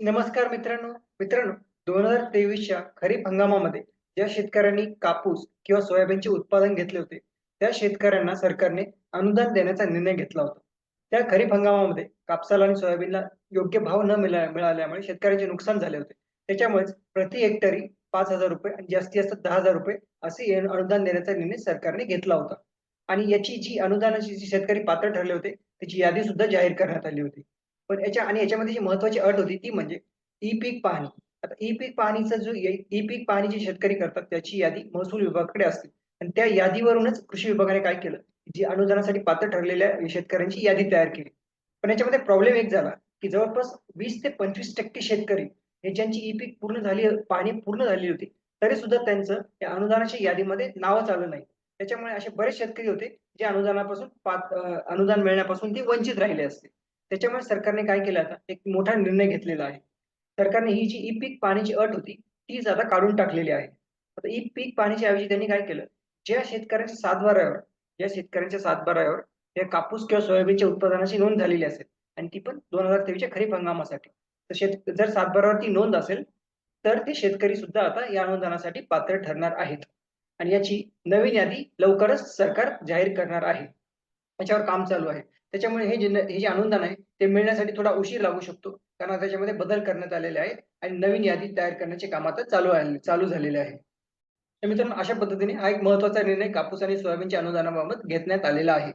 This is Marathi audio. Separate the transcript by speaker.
Speaker 1: नमस्कार मित्रांनो. मित्रांनो दोन हजार तेवीसच्या खरीप हंगामामध्ये ज्या शेतकऱ्यांनी कापूस किंवा सोयाबीनचे उत्पादन घेतले होते त्या शेतकऱ्यांना सरकारने अनुदान देण्याचा निर्णय घेतला होता. त्या खरीप हंगामामध्ये कापसाला आणि सोयाबीनला योग्य भाव न मिळा मिळाल्यामुळे शेतकऱ्यांचे नुकसान झाले होते. त्याच्यामुळेच प्रति हेक्टरी पाच हजार रुपये आणि जास्तीत जास्त दहा हजार रुपये असे अनुदान देण्याचा निर्णय सरकारने घेतला होता. आणि याची जी अनुदानाची जी शेतकरी पात्र ठरले होते त्याची यादी सुद्धा जाहीर करण्यात आली होती. पण याच्या आणि याच्यामध्ये जी महत्वाची अट होती ती म्हणजे ई पीक पाहणी. आता ई पीक पाहणीचा जो ई पीक पाहणी जे शेतकरी करतात त्याची यादी महसूल विभागाकडे असते. आणि त्या यादीवरूनच कृषी विभागाने काय केलं? जी अनुदानासाठी पात्र ठरलेल्या शेतकऱ्यांची यादी तयार केली. पण याच्यामध्ये प्रॉब्लेम एक झाला की जवळपास वीस ते पंचवीस टक्के शेतकरी हे ज्यांची ई पीक पूर्ण झाली पाहणी पूर्ण झाली होती तरी सुद्धा त्यांचं या अनुदानाच्या यादीमध्ये नावच आलं नाही. त्याच्यामुळे असे बरेच शेतकरी होते जे अनुदानापासून पात अनुदान मिळण्यापासून ते वंचित राहिले असते. त्याच्यामुळे सरकारने काय केलं आता? एक मोठा निर्णय घेतलेला आहे. सरकारने ही जी ई पीक पाण्याची अट होती तीच आता काढून टाकलेली आहे. आता ई पीक पाण्याच्या ऐवजी त्यांनी काय केलं? ज्या शेतकऱ्यांच्या सातबाऱ्यावर ज्या शेतकऱ्यांच्या सातबाऱ्यावर या कापूस किंवा सोयाबीनच्या उत्पादनाची नोंद झालेली असेल आणि ती पण दोन हजार तेवीसच्या खरीप हंगामासाठी. तर शेत जर सातबाऱ्यावरती नोंद असेल तर ते शेतकरी सुद्धा आता या अनुदानासाठी पात्र ठरणार आहेत. आणि याची नवीन यादी लवकरच सरकार जाहीर करणार आहे. याच्यावर काम चालू आहे. त्याच्यामुळे हे जे हे जे अनुदान आहे ते मिळण्यासाठी थोडा उशीर लागू शकतो. कारण त्याच्यामध्ये बदल करण्यात आलेले आहेत आणि नवीन यादी तयार करण्याचे काम आता चालू आहे चालू झालेले आहे. तर मित्रांनो अशा पद्धतीने हा एक महत्त्वाचा निर्णय कापूस आणि सोयाबीनच्या अनुदानाबाबत घेण्यात आलेला आहे.